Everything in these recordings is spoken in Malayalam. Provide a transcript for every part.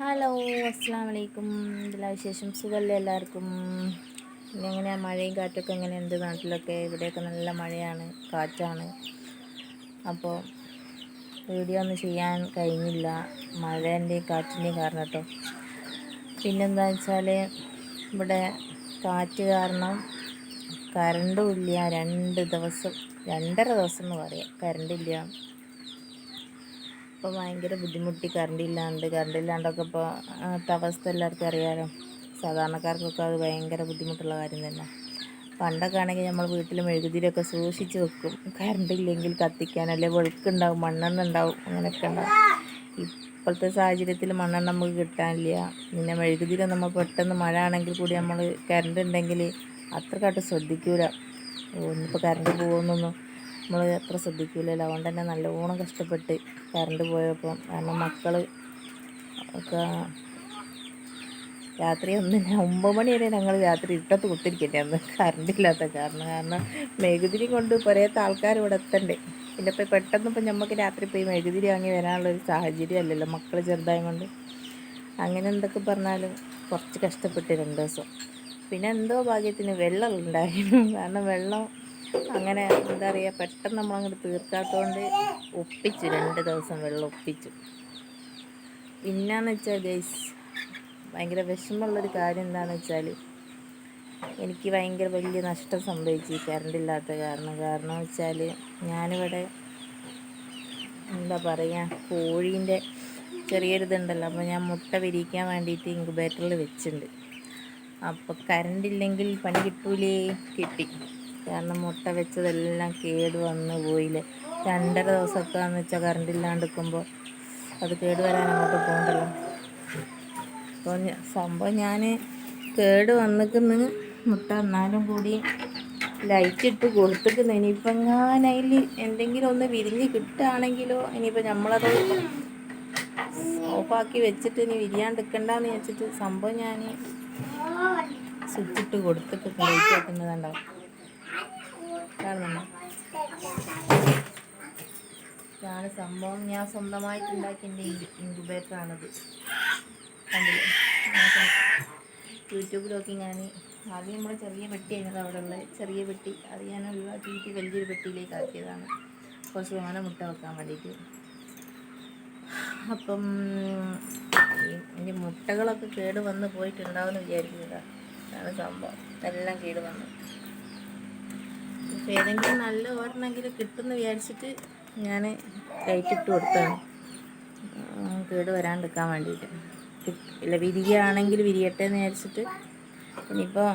ഹലോ അസ്സാം വലൈക്കും എല്ലാ വിശേഷം? സുഖമല്ലേ എല്ലാവർക്കും? പിന്നെ എങ്ങനെയാണ് മഴയും കാറ്റൊക്കെ എങ്ങനെ ഉണ്ട് നാട്ടിലൊക്കെ? ഇവിടെയൊക്കെ നല്ല മഴയാണ് കാറ്റാണ്. അപ്പോൾ വീഡിയോ ഒന്നും ചെയ്യാൻ കഴിഞ്ഞില്ല. മഴേന്റെയും കാറ്റിന്റെയും കാരണം കേട്ടോ പിന്നെന്താ വെച്ചാൽ ഇവിടെ കാറ്റ് കാരണം കറണ്ടും ഇല്ല. രണ്ട് ദിവസം രണ്ടര ദിവസം എന്ന് പറയാം. കറണ്ടില്ല ഇപ്പോൾ ഭയങ്കര ബുദ്ധിമുട്ടി കറണ്ട് ഇല്ലാണ്ട് കറണ്ട് ഇല്ലാണ്ടൊക്കെ ഇപ്പോൾ അവസ്ഥ എല്ലാവർക്കും അറിയാമല്ലോ സാധാരണക്കാർക്കൊക്കെ അത് ഭയങ്കര ബുദ്ധിമുട്ടുള്ള കാര്യം തന്നെ. പണ്ടൊക്കെ ആണെങ്കിൽ നമ്മൾ വീട്ടിൽ മെഴുകുതിരിയൊക്കെ സൂക്ഷിച്ച് വെക്കും. കറണ്ട് ഇല്ലെങ്കിൽ കത്തിക്കാൻ അല്ലെങ്കിൽ വെളുക്കുണ്ടാവും മണ്ണെണ്ണ ഉണ്ടാവും അങ്ങനെയൊക്കെ ഉണ്ടാവും. ഇപ്പോഴത്തെ സാഹചര്യത്തിൽ മണ്ണെണ്ണ നമുക്ക് കിട്ടാനില്ല. പിന്നെ മെഴുകുതിരി നമ്മൾ പെട്ടെന്ന് മഴ ആണെങ്കിൽ കൂടി നമ്മൾ കറണ്ട് ഉണ്ടെങ്കിൽ അത്രക്കാട്ട് ശ്രദ്ധിക്കൂല. ഒന്നിപ്പോൾ കറണ്ട് പോകുന്നൊന്നും നമ്മൾ അത്ര ശ്രദ്ധിക്കില്ലല്ലോ അതുകൊണ്ട് തന്നെ നല്ലോണം കഷ്ടപ്പെട്ട് കറണ്ട് പോയപ്പോൾ കാരണം മക്കൾ ഒക്കെ രാത്രി ഒന്നിന് ഒമ്പത് മണി വരെ ഞങ്ങൾ രാത്രി ഇട്ടത്ത് കുത്തിരിക്കട്ടെ അന്ന് കറണ്ട് ഇല്ലാത്ത കാരണം. കാരണം മെഴുകുതിരി കൊണ്ട് പുറയത്തെ ആൾക്കാർ ഇവിടെ എത്തണ്ടേ. പിന്നെ ഇപ്പോൾ പെട്ടെന്ന് ഇപ്പം നമുക്ക് രാത്രി പോയി മെഴുകുതിരി വാങ്ങി വരാനുള്ള ഒരു സാഹചര്യം അല്ലല്ലോ മക്കൾ ചെറുതായത് കൊണ്ട്. അങ്ങനെ എന്തൊക്കെ പറഞ്ഞാലും കുറച്ച് കഷ്ടപ്പെട്ട് രണ്ട് ദിവസം. പിന്നെ എന്തോ ഭാഗ്യത്തിന് വെള്ളം ഉണ്ടായിരുന്നു കാരണം വെള്ളം അങ്ങനെ എന്താ പറയുക പെട്ടെന്ന് നമ്മളങ്ങോട്ട് തീർക്കാത്തതുകൊണ്ട് ഒപ്പിച്ചു രണ്ട് ദിവസം വെള്ളം ഒപ്പിച്ചു. പിന്നെന്ന് വെച്ചാൽ ഗൈസ് ഭയങ്കര വിഷമമുള്ളൊരു കാര്യം എന്താണെന്ന് വെച്ചാൽ എനിക്ക് ഭയങ്കര വലിയ നഷ്ടം സംഭവിച്ചു കറണ്ട് ഇല്ലാത്ത കാരണം. കാരണം വെച്ചാൽ ഞാനിവിടെ എന്താ പറയുക കോഴീന്റെ ചെറിയൊരിതുണ്ടല്ലോ അപ്പോൾ ഞാൻ മുട്ട വിരിക്കാൻ വേണ്ടിയിട്ട് ഇൻക്യുബേറ്ററിൽ വെച്ചിട്ടുണ്ട് അപ്പോൾ കറണ്ട് ഇല്ലെങ്കിൽ പണി കിട്ടൂലേ? കിട്ടി. കാരണം മുട്ട വെച്ചതെല്ലാം കേട് വന്ന് പോയില്ലേ. രണ്ടര ദിവസമൊക്കെ എന്ന് വെച്ചാൽ കറണ്ട് ഇല്ലാണ്ട് അത് കേട് വരാൻ അങ്ങോട്ട് പോകണ്ടല്ലോ അപ്പോൾ സംഭവം ഞാൻ കേട് വന്നിക്കുന്ന മുട്ട എന്നാലും കൂടി ലൈറ്റ് ഇട്ട് കൊടുത്തിട്ട് ഇനിയിപ്പോൾ ഞാൻ അതിൽ എന്തെങ്കിലും ഒന്ന് വിരിഞ്ഞ് കിട്ടുകയാണെങ്കിലോ ഇനിയിപ്പോൾ നമ്മളത് ഓഫാക്കി വെച്ചിട്ട് ഇനി വിരിയാണ്ടിരിക്കണ്ടെന്ന് വെച്ചിട്ട് സംഭവം ഞാൻ സ്വിച്ചിട്ട് കൊടുത്തിട്ട് ലൈറ്റ് വെക്കുന്നതുണ്ടാവും കാണുന്നുണ്ടോ? ഇതാണ് സംഭവം. ഞാൻ സ്വന്തമായിട്ട് ഉണ്ടാക്കിയ ഇൻക്യുബേറ്ററാണിത്. കണ്ടില്ലേ? യൂട്യൂബിലൊക്കെ ഞാൻ ആദ്യം നമ്മൾ ചെറിയ പെട്ടിയായിരുന്നു അവിടെ ഉള്ളത് ചെറിയ പെട്ടി. അത് ഞാൻ ഒഴിവാക്കിയിട്ട് വലിയൊരു പെട്ടിയിലേക്ക് ആക്കിയതാണ്. കുറച്ച് തോനെ മുട്ട വെക്കാൻ വേണ്ടിയിട്ട്. അപ്പം എന്റെ മുട്ടകളൊക്കെ കേട് വന്ന് പോയിട്ടുണ്ടാവുമെന്ന് വിചാരിക്കുന്നത് അതാണ് സംഭവം. എല്ലാം കേട് വന്നു. ഏതെങ്കിലും നല്ല ഒരെണ്ണമെങ്കിലും കിട്ടുമെന്ന് വിചാരിച്ചിട്ട് ഞാൻ ഇട്ട് കൊടുത്താണ് കേട് വരാണ്ടിരിക്കാൻ വേണ്ടിയിട്ട്. ഇല്ല വിരിയാണെങ്കിൽ വിരിയട്ടെ എന്ന് വിചാരിച്ചിട്ട് ഇനിയിപ്പോൾ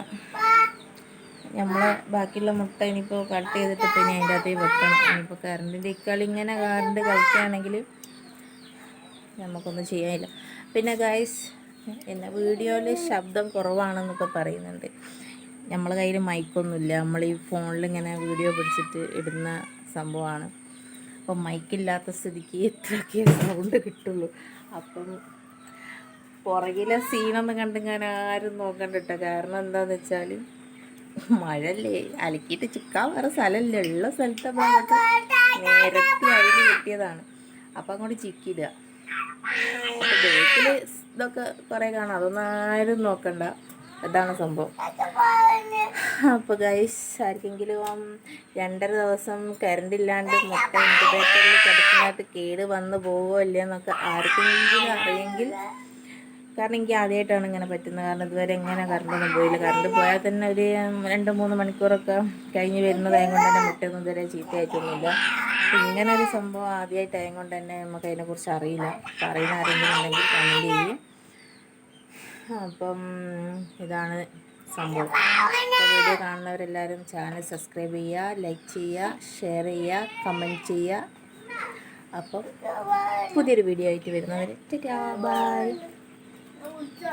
നമ്മളെ ബാക്കിയുള്ള മുട്ട ഇനിയിപ്പോൾ കട്ട് ചെയ്തിട്ട് പിന്നെ അതിന്റെ അകത്തേക്ക് വെക്കണം. ഇനിയിപ്പോൾ കറണ്ടിന്റെ ഇക്കളി ഇങ്ങനെ കറണ്ട് കളിക്കുകയാണെങ്കിൽ നമുക്കൊന്നും ചെയ്യാനില്ല. പിന്നെ ഗൈസ് എന്നെ വീഡിയോയിൽ ശബ്ദം കുറവാണെന്നൊക്കെ പറയുന്നുണ്ട്. നമ്മളെ കയ്യിൽ മൈക്കൊന്നുമില്ല. നമ്മൾ ഈ ഫോണിൽ ഇങ്ങനെ വീഡിയോ പിടിച്ചിട്ട് ഇടുന്ന സംഭവമാണ്. അപ്പം മൈക്കില്ലാത്ത സ്ഥിതിക്ക് എത്രയൊക്കെ സൗണ്ട് കിട്ടുള്ളൂ. അപ്പം പുറകിലെ സീനൊന്നും കണ്ടിങ്ങനെ ആരും നോക്കണ്ട കേട്ടോ കാരണം എന്താണെന്ന് വെച്ചാൽ മഴല്ലേ അലക്കിയിട്ട് ചിക്കാൻ വേറെ സ്ഥലമല്ലേ. ഉള്ള സ്ഥലത്ത് ഭാഗത്ത് നേരത്തെ അതിൽ കിട്ടിയതാണ്. അപ്പം അങ്ങോട്ട് ചിക്കിടുക അപ്പം ബേക്കിൽ ഇതൊക്കെ കുറേ കാണാം. അതൊന്നും ആരും നോക്കണ്ട. അതാണ് സംഭവം. അപ്പോൾ ഗൈസ് ആർക്കെങ്കിലും രണ്ടര ദിവസം കറണ്ട് ഇല്ലാണ്ട് മുട്ട ഇൻക്യുബേറ്ററിൽ കിടക്കുന്നതായിട്ട് കേട് വന്ന് പോകുമോ ഇല്ലയെന്നൊക്കെ ആർക്കെങ്കിലും അറിയെങ്കിൽ കാരണം എനിക്ക് ആദ്യമായിട്ടാണ് ഇങ്ങനെ പറ്റുന്നത്. കാരണം ഇതുവരെ എങ്ങനെ കറണ്ടൊന്നും പോയില്ല. കറണ്ട് പോയാൽ തന്നെ ഒരു രണ്ട് മൂന്ന് മണിക്കൂറൊക്കെ കഴിഞ്ഞ് വരുന്നതായത് കൊണ്ട് തന്നെ മുട്ടയൊന്നും ഇതുവരെ ചീത്തയായിട്ടൊന്നുമില്ല. ഇങ്ങനെ ഒരു സംഭവം ആദ്യമായിട്ടായത് കൊണ്ട് തന്നെ നമുക്ക് അതിനെക്കുറിച്ച് അറിയില്ല. അറിയുന്ന ആരെങ്കിലും ഉണ്ടെങ്കിൽ അപ്പം ഇതാണ് സംഭവം. വീഡിയോ കാണുന്നവരെല്ലാവരും ചാനൽ സബ്സ്ക്രൈബ് ചെയ്യുക ലൈക്ക് ചെയ്യുക ഷെയർ ചെയ്യുക കമന്റ് ചെയ്യുക. അപ്പം പുതിയൊരു വീഡിയോ ആയിട്ട് വരുന്നവർ ബൈ